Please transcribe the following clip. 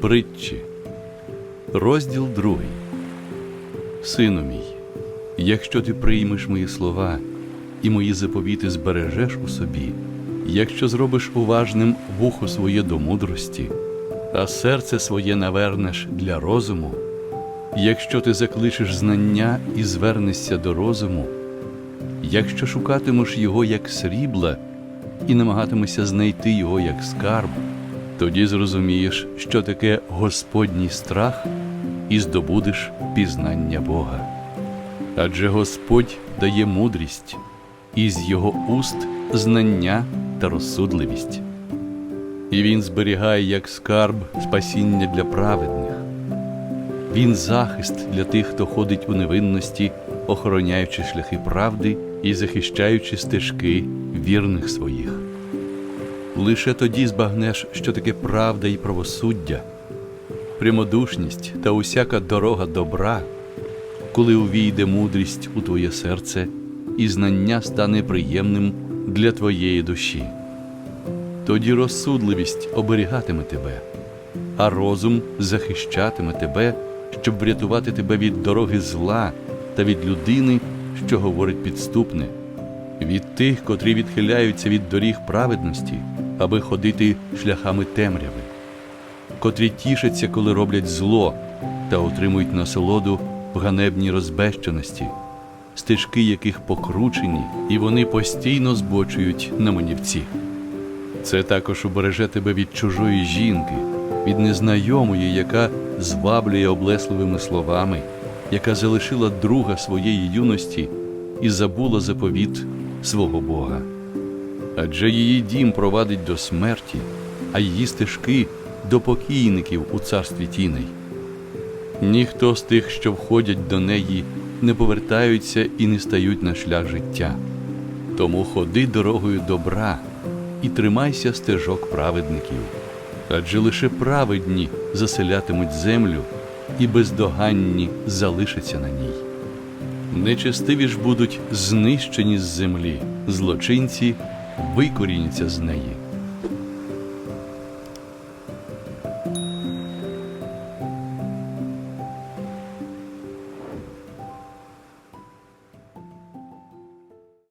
Притчі, розділ другий. Сину мій, якщо ти приймеш мої слова і мої заповіти збережеш у собі, якщо зробиш уважним вухо своє до мудрості, а серце своє навернеш для розуму, якщо ти закличеш знання і звернешся до розуму, якщо шукатимеш його як срібла і намагатимешся знайти його як скарб, тоді зрозумієш, що таке Господній страх, і здобудеш пізнання Бога. Адже Господь дає мудрість, і з його уст знання та розсудливість. І Він зберігає як скарб спасіння для праведних. Він захист для тих, хто ходить у невинності, охороняючи шляхи правди і захищаючи стежки вірних своїх. Лише тоді збагнеш, що таке правда і правосуддя, прямодушність та усяка дорога добра, коли увійде мудрість у твоє серце, і знання стане приємним для твоєї душі. Тоді розсудливість оберігатиме тебе, а розум захищатиме тебе, щоб врятувати тебе від дороги зла та від людини, що говорить підступне, від тих, котрі відхиляються від доріг праведності, аби ходити шляхами темряви, котрі тішаться, коли роблять зло та отримують насолоду в ганебній розбещеності, стежки яких покручені, і вони постійно збочують на манівці. Це також убереже тебе від чужої жінки, від незнайомої, яка зваблює облесливими словами, яка залишила друга своєї юності і забула заповіт свого Бога. Адже її дім провадить до смерті, а її стежки до покійників у царстві тіней. Ніхто з тих, що входять до неї, не повертаються і не стають на шлях життя. Тому ходи дорогою добра і тримайся стежок праведників, адже лише праведні заселятимуть землю і бездоганні залишаться на ній. Нечестиві ж будуть знищені з землі, злочинці викоріняться з неї.